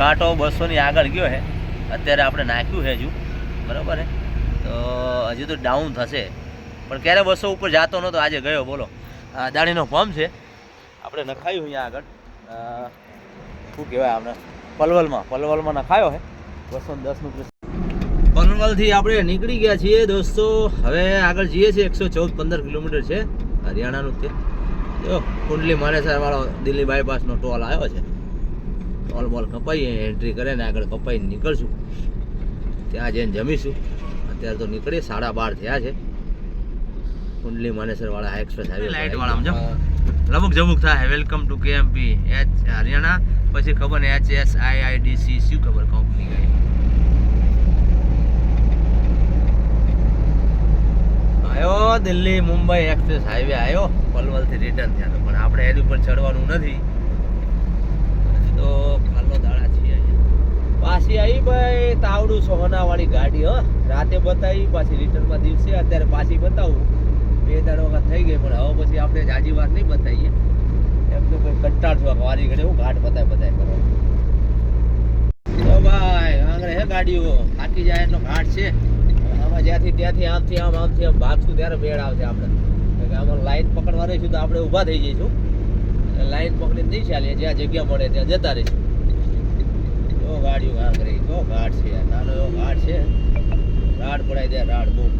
કાંટો બસોની આગળ ગયો છે અત્યારે આપણે નાખ્યું છે હજુ. બરાબર છે તો હજુ તો ડાઉન થશે. પણ ક્યારે બસો ઉપર જતો નહોતો આજે ગયો, બોલો. દાણીનો પંપ છે. આપણે નખાયું અહીંયા આગળ. શું કહેવાય આપણે? પલવલમાં. પલવલમાં નખાયો છે બસો દસનું પનવલથી આપણે નીકળી ગયા છીએ દોસ્તો. હવે આગળ જઈએ છીએ. એકસો ચૌદ પંદર કિલોમીટર છે. હરિયાણાનું તે જો, કુંડલી માનેસર વાળો દિલ્હી બાયપાસનો ટોલ આવ્યો છે. ટોલ બોલ કપાઈએ એન્ટ્રી કરે ને આગળ કપાઈને નીકળશું. ત્યાં જઈને જમીશું. અત્યારે તો નીકળીએ સાડા બાર થયા છે. કુંડલી માનેસર વાળા એક્સપ્રેસ હાઈવે લાઈટ વાળા સમજો લબુક જમુક થાય. Welcome to KMP H Haryana પછી ખબર ને H S I I D C શું ખબર કંપની ગઈ આવ્યો દિલ્હી મુંબઈ એક્સપ્રેસ હાઈવે આવ્યો પલવલથી રિટર્ન થયા પણ આપણે એની ઉપર ચડવાનું નથી હજી તો ખાલો દાડા છીએ અહીંયા પાછી આવી ભાઈ, તાવડું સોનાવાળી ગાડી, હો. રાતે બતાવી, પાછી રિટર્નમાં દિવસે, અત્યારે પાછી બતાવું. બે ત્રણ વખત થઈ ગઈ, પણ હવે પછી આપણે જાજી વાર નહીં બતાવીએ. એમ તો કોઈ કંટાળશું વારી ઘડે હું ઘાટ બતાય બતાય કરો ભાઈ આંગળે હે ગાડીઓ? થાકી જાય એટલો ઘાટ છે. આમાં જ્યાંથી ત્યાંથી આમથી આમ આમથી આમ ભાગશું ત્યારે મેળ આવશે આપણે. આમાં લાઈન પકડવા રહીશું તો આપણે ઊભા થઈ જઈશું. લાઈન પકડીને નહીં ચાલીએ, જ્યાં જગ્યા મળે ત્યાં જતા રહીશું. ગાડીઓ આંગળી જો ઘાટ છે નાનો એવો ઘાટ છે. રાડ પડાઈ દે રાડ બૂમ.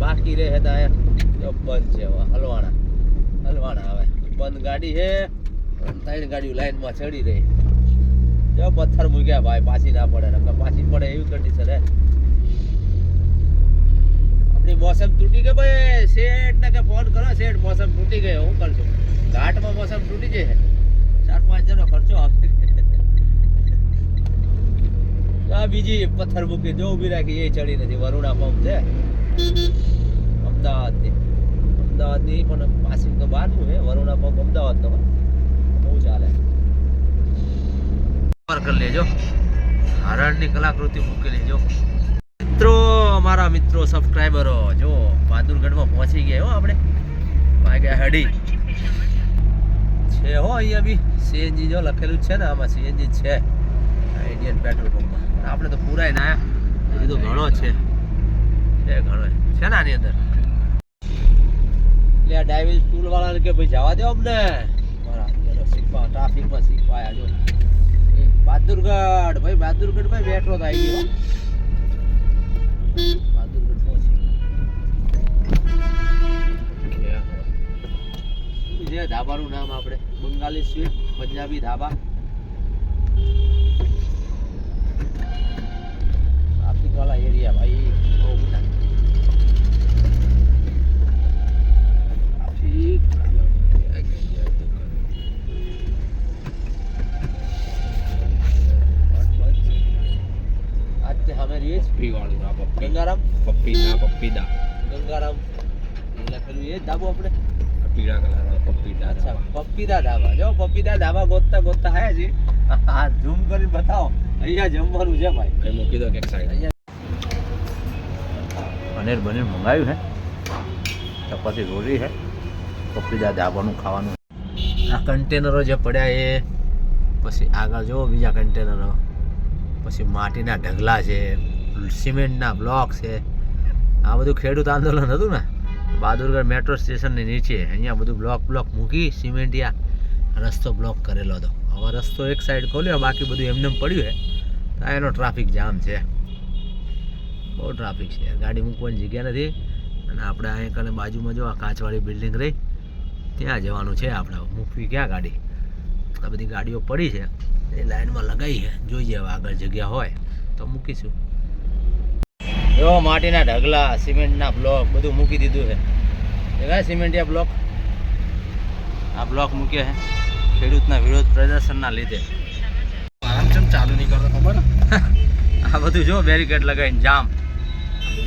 બાકી રહે હતા જો બંધ છે હલવાણા હલવાણા આવે બંધ ગાડી છે. ત્રણ ગાડીઓ લાઈનમાં ચડી રહી. જો પથ્થર મૂક્યા ભાઈ, પાછી ના પડે. નકર પાછી પડે એવી કન્ડિશન હે. આપણી મોસમ તૂટી ગઈ ભાઈ. શેઠ ને કે ફોન કરો. શેઠ મોસમ તૂટી ગયો હું કરશું. ઘાટમાં મોસમ તૂટી જાય ચાર પાંચ જણો ખર્ચો આવે આ બીજી પથ્થર મૂકી જો ઊભી રાખી, એ ચડી નથી. વરુણા પંપ છે. અમદાવાદની. અમદાવાદની પણ પાસિંગ તો બહારનું છે. વરુણા પંપ અમદાવાદનો બહુ ચાલે. કરી લેજો. હારણની કલાકૃતિ મૂકી લેજો. મિત્રો, અમારા મિત્રો સબસ્ક્રાઈબરો જો બહાદુરગઢમાં પહોંચી ગયા હો આપણે. વાગ્યા હડી. છે હો અહીંયા બી. સીએનજી જો લખેલું છે ને આમાં. સીએનજી છે. ઇન્ડિયન પેટ્રોલ પંપમાં આપણે તો પૂરાય ના એ તો ઘણો છે. છે ઘણો છે. ને આની અંદર? એટલે આ ડ્રાઇવિંગ સ્કૂલ વાળાને કે ભાઈ જવા દો અમને? બરાબર શીખવા ટ્રાફિકમાં શીખવા આવ્યા જો. બહાદુરગઢ ભાઈ બહાદુરગઢ ભાઈ બેઠો આવી ગયો. બહાદુરગઢ પહોંચી ધાબાનું નામ આપણે? બંગાળી સ્વીટ પંજાબી ધાબા. ટ્રાફિક વાળા એરિયા ભાઈ બહુ બધા. પપ્પી પપ્પી. ગંગારામ? પપ્પી ના પપ્પીદા ગંગારામ. એ ધાબો આપણે. પીળા કલર પપ્પીદા અચ્છા પપ્પીદા ધાબા. જો પપ્પીદા ધાબા ગોતતા ગોતતા હે જી આ ઝૂમ કરી બતાવો. અહીંયા જમવાનું છે ભાઈ. કઈ મૂકી દો કે સાઈડ પનીર બનીર મંગાવ્યું હે? ચપાતી રોટી હે? પપીદા ધાબાનું ખાવાનું. આ કન્ટેનરો જે પડ્યા એ પછી આગળ જુઓ બીજા કન્ટેનરો પછી માટીના ઢગલા છે સિમેન્ટના બ્લોક છે. આ બધું ખેડૂત આંદોલન હતું ને? બહાદુરગઢ મેટ્રો સ્ટેશનની નીચે. અહીંયા બધું બ્લોક બ્લોક મૂકી સિમેન્ટિયા રસ્તો બ્લોક કરેલો હતો. હવે રસ્તો એક સાઈડ ખોલ્યો બાકી બધું એમને પડ્યું છે તો એનો ટ્રાફિક જામ છે. બહુ ટ્રાફિક છે. ગાડી મૂકવાની જગ્યા નથી. અને આપણે અહીં કને બાજુમાં જો આ કાચવાળી બિલ્ડિંગ રહી, ત્યાં જવાનું છે આપણે. મૂકવી ક્યાં ગાડી? આ બધી ગાડીઓ પડી છે. એ લાઈનમાં લગાવી છે. જોઈએ હવે આગળ જગ્યા હોય તો મૂકીશું. જો માટીના ઢગલા, સિમેન્ટના બ્લોક બધું મૂકી દીધું છે. સિમેન્ટિયા બ્લોક આ બ્લોક મૂક્યા છે. ખેડૂતના વિરોધ પ્રદર્શનના લીધે. આરામ ચાલુ નહીં કરતો ખબર? આ બધું જો બેરિકેડ લગાવીને જામ.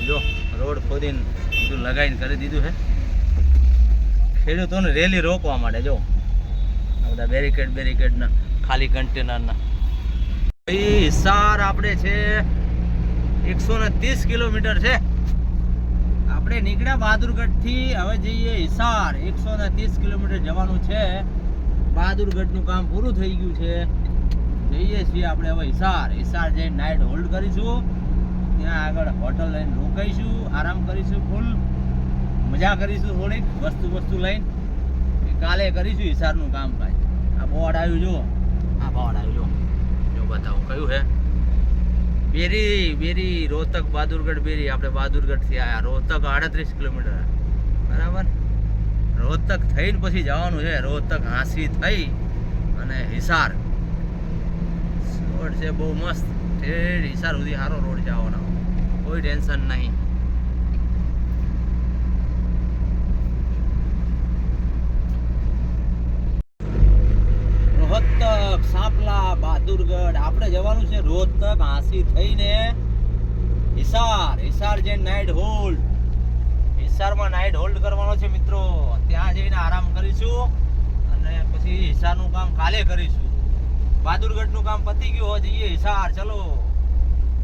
જો રોડ ખોદીને બધું લગાવીને કરી દીધું છે. ખેડૂતોને રેલી રોકવા માટે જો. આ બધા બેરિકેડ બેરિકેડના ખાલી કન્ટેનરના. ભાઈ હિસાર આપણે છે એકસો ને ત્રીસ કિલોમીટર છે. આપણે નીકળ્યા બહાદુરગઢથી હવે જઈએ હિસાર. એકસો ને ત્રીસ કિલોમીટર જવાનું છે. બહાદુરગઢનું કામ પૂરું થઈ ગયું છે. જઈએ છીએ આપણે હવે હિસાર. હિસાર જઈને નાઇટ હોલ્ડ કરીશું. ત્યાં આગળ હોટલ લઈને રોકાઈશું. આરામ કરીશું ફૂલ મજા કરીશું થોડીક. વસ્તુ વસ્તુ લઈને. કાલે કરીશું હિસારનું કામ ભાઈ. આ બોર્ડ આવ્યું જો આ બોર્ડ આવ્યું જો જો બતાવો, કયું હે બેરી બેરી, રોહતક, બહાદુરગઢ બેરી. આપણે બહાદુરગઢથી આવ્યા રોહતક આડત્રીસ કિલોમીટર. બરાબર? રોહતક થઈને પછી જવાનું છે. રોહતક હાંસી થઈ અને હિસાર. રોડ છે બહુ મસ્ત. ઠેર હિસાર સુધી સારો રોડ જવાનો કોઈ ટેન્શન નહીં. રોહતક, સાપલા, બહાદુરગઢ. આપણે જવાનું છે રોહતક હાંસી થઈને હિસાર. હિસાર જે નાઇટ હોલ્ડ હિસારમાં નાઇટ હોલ્ડ કરવાનો છે મિત્રો. ત્યાં જઈને આરામ કરીશું અને પછી હિસારનું કામ કાલે કરીશું. બહાદુરગઢનું કામ પતી ગયું જઈએ હિસાર. ચલો.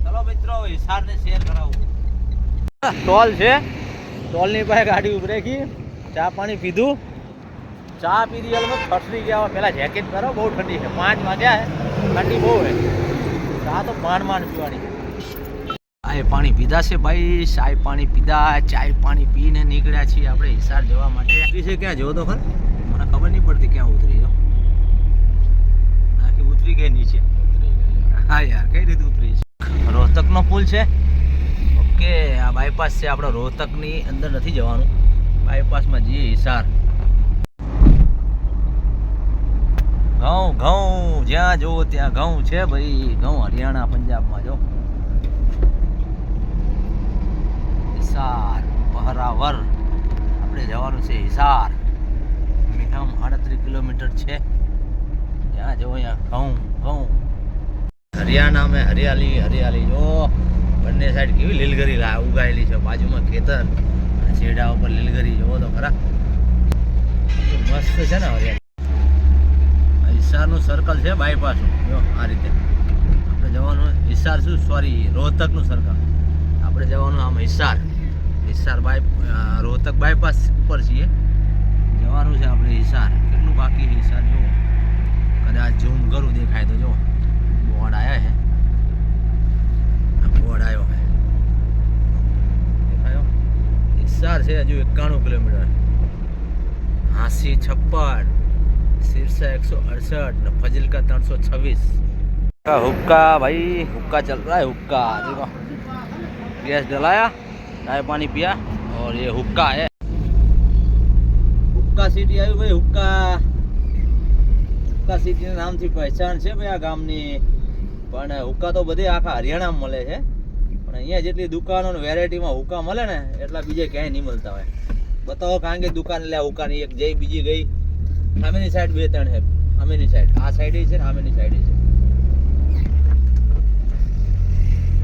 ચલો મિત્રો, હિસારને શેર કરાવું. સ્ટોલ છે. સ્ટોલની પાસે ગાડી ઉભરેખી રાખી ચા પાણી પીધું. ચા પીધી અલગ ફસરી ગયા પેલા જેકેટ પહેરો. બહુ ઠંડી છે. પાંચ વાગ્યા ઠંડી બહુ છે ચા તો માંડ માંડ પીવાની. ચાય પાણી પીધા છે ભાઈ ચાય પાણી પીધા ચાય પાણી પીને નીકળ્યા છીએ આપણે હિસાર જવા માટે. છે ક્યાં જવો તો ખર? મને ખબર નહીં પડતી ક્યાં ઉતરી જો આખી ઉતરી ગઈ નીચે. હા. યાર કઈ રીતે ઉતરી છે? રોહતકનો પુલ છે. ઓકે આ બાયપાસ છે આપણે રોહતકની અંદર નથી જવાનું. બાયપાસમાં જઈએ હિસાર. ઘઉં ઘઉં જ્યાં જુઓ ત્યાં ઘઉં છે ભાઈ. ઘઉં હરિયાણા પંજાબમાં જો. હિસાર પહરાવર આપણે જવાનું છે હિસાર. મીઠામ આડત્રીસ કિલોમીટર છે. જ્યાં જો અહીંયા ઘઉં ઘઉં. હરિયાણા મેં હરિયાળી હરિયાળી. જો, બંને સાઈડ કેવી લીલગરી લા ઉગાયેલી છે. બાજુમાં ખેતર અને શેડા ઉપર લીલગરી. જોવો તો ખરા. મસ્ત છે ને હરિયાળી. હિસારનું સર્કલ છે બાયપાસનું જો, આ રીતે. આપણે જવાનું હિસાર શું? સોરી રોહતકનું સર્કલ આપણે જવાનું આમ Hisar. Hisar by a, Rohtak bypass ઉપર છીએ જવાનું છે આપણે હિસાર કેટલું બાકી છે હિસાર જુઓ કદાચ ઝૂમ કરું દેખાય તો જો બોર્ડ આવ્યા છે બોર્ડ આવ્યો છે દેખાયો હિસાર છે હજુ એકાણું કિલોમીટર હાંસી છપ્પન सिरसा एक सौ अड़सठ न फजल का तीन सौ छब्बीस का हुक्का भाई हुक्का चल रहा है हुक्का देखो गैस डलाया चाय पानी पिया और ये हुक्का है હુક્કા સિટી આવ્યું ભાઈ હુક્કા હુક્કા સિટીના નામથી પહેચાન છે ભાઈ આ ગામની પણ હુક્કા તો બધે આખા હરિયાણામાં મળે છે પણ અહીંયા જેટલી દુકાનો ને વેરાયટીમાં હુક્કા મળે ને એટલા બીજે ક્યાંય નહીં મળતા હોય બતાવો કારણ કે દુકાન લે હુક્કાની એક જઈ બીજી ગઈ સામેની સાઈડ બે ત્રણ છે સામેની સાઈડ આ સાઈડ છે ને સામેની સાઈડ છે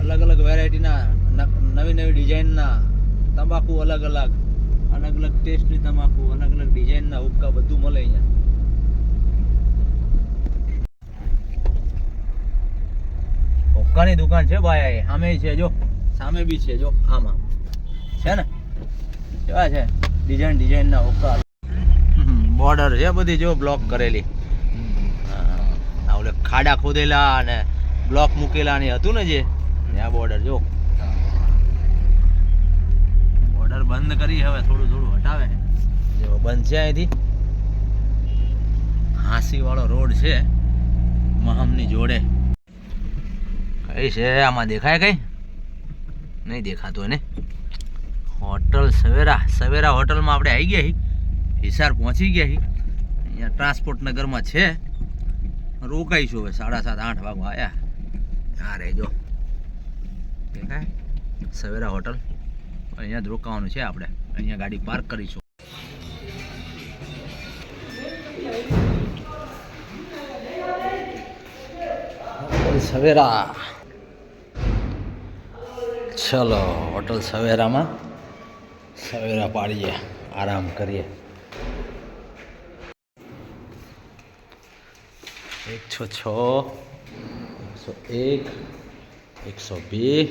અલગ અલગ વેરાયટીના નવી નવી ડિઝાઇનના તમાકુ અલગ અલગ અલગ અલગ ટેસ્ટની તમાકુ અલગ અલગ ડિઝાઇનના હુક્કા બધું મળે અહીંયા. હુક્કાની દુકાન છે ભાઈ સામે છે જો. સામે બી છે જો, આમાં. છે ને? કેવા છે? ડિઝાઇન, ડિઝાઇનના હુક્કા. બોર્ડર છે બધી જો, બ્લોક કરેલી. ખાડા ખોદેલા અને બ્લોક મૂકેલા ને હતું ને જે? આ બોર્ડર, જો. બોર્ડર બંધ કરી હવે થોડું થોડું હટાવે. જો બંધ છે અહીંથી. હાંસીવાળો રોડ છે. મહમની જોડે. કઈ છે? આમાં દેખાય કઈ? નહીં દેખાતું એને. હોટલ સવેરા. સવેરા હોટલમાં આપણે આવી ગયા હિસાર પહોંચી ગયા અહીંયા ટ્રાન્સપોર્ટ નગરમાં છે. રોકાઈશું હવે. સાડા સાત, આઠ વાગવા આવ્યા હા રહેજો. દેખાય? સવેરા હોટલ. અહીંયા જ રોકાવાનું છે આપણે. અહીંયા ગાડી પાર્ક કરીશું. સવેરા. ચલો, હોટલ સવેરામાં સવેરા પાડીએ. આરામ કરીએ. એકસો છ, એકસો એક, એકસો બે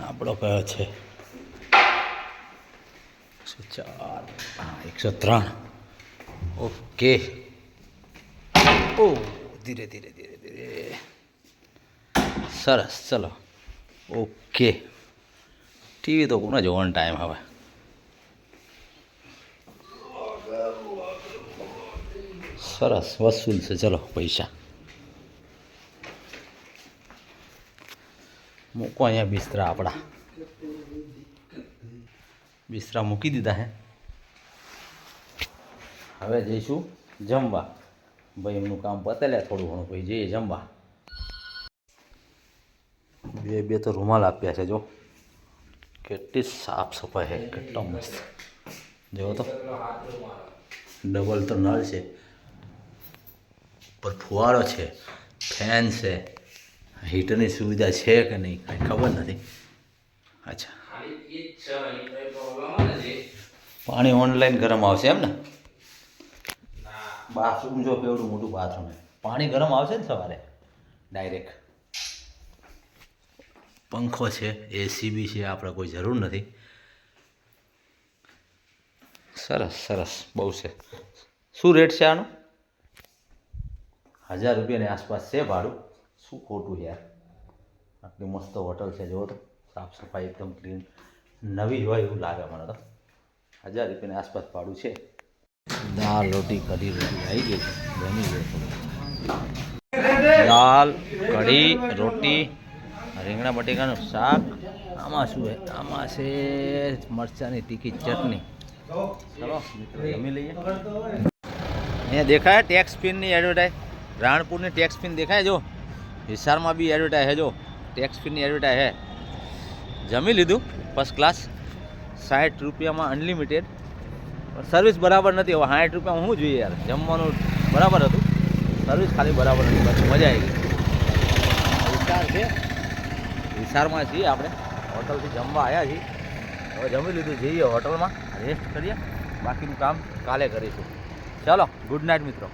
આપણો કયો છે? એકસો ચાર. એકસો ત્રણ. ઓકે. ઓ, ધીરે ધીરે ધીરે ધીરે. સરસ, ચલો. ઓકે. ટીવી તો કોને જોવાનો ટાઈમ હવે? સરસ, વસૂલ છે. ચલો, પૈસા. મૂકો અહીંયા બિસ્તરા આપણા. બિસ્તરા મૂકી દીધા હે. હવે જઈશું જમવા. ભાઈ, એમનું કામ પતે થોડું ઘણું. પછી જઈએ જમવા. બે બે તો રૂમાલ આપ્યા છે, જો. કેટલી સાફ સફાઈ છે કેટલો મસ્ત. જો તો. ડબલ તો નળ છે પર ફુવારો છે, ફેન છે. હીટરની સુવિધા છે કે નહીં, કાંઈ ખબર નથી. અચ્છા. પાણી ઓનલાઈન ગરમ આવશે એમ ને? બાથરૂમ જો કેવડું મોટું બાથરૂમ પાણી ગરમ આવશે ને સવારે? ડાયરેક્ટ પંખો છે એસી બી છે, આપણે કોઈ જરૂર નથી. સરસ સરસ. બહુ છે. શું રેટ છે આનું? હજાર રૂપિયાની આસપાસ છે ભાડું. શું ખોટું યાર? આટલી મસ્ત હોટલ છે, જો સાફ સફાઈ એકદમ ક્લીન નવી હોય એવું લાગે મને તો. હજાર રૂપિયાની આસપાસ ભાડું છે. દાળ રોટી, કઢી રોટી આવી ગઈ બની ગઈ દાળ, કઢી, રોટી, રીંગણા બટેકાનું શાક. આમાં શું છે? આમાં છે મરચાંની તીખી ચટણી. ચલો જમી લઈએ. અહીંયા દેખાય ટેક્સ પિનની એડવર્ટાઇઝ રાણપુરની ટેક્સ પિન દેખાય, જો. હિસારમાં બી એડવર્ટાઈઝ હે જો ટેક્સ ફીની એડવર્ટાઈઝ હે. જમી લીધું ફર્સ્ટ ક્લાસ સાઠ રૂપિયામાં અનલિમિટેડ સર્વિસ બરાબર નથી હવે સાઠ રૂપિયામાં શું જોઈએ યાર? જમવાનું બરાબર હતું. સર્વિસ ખાલી બરાબર નથી બસ મજા આવી ગઈ. વિસ્તાર છે? વિસ્તારમાં છીએ આપણે. હોટલથી જમવા આવ્યા છીએ. હવે જમી લીધું જઈએ હોટલમાં. રેસ્ટ કરીએ. બાકીનું કામ કાલે કરીશું. ચાલો ગુડ નાઇટ મિત્રો.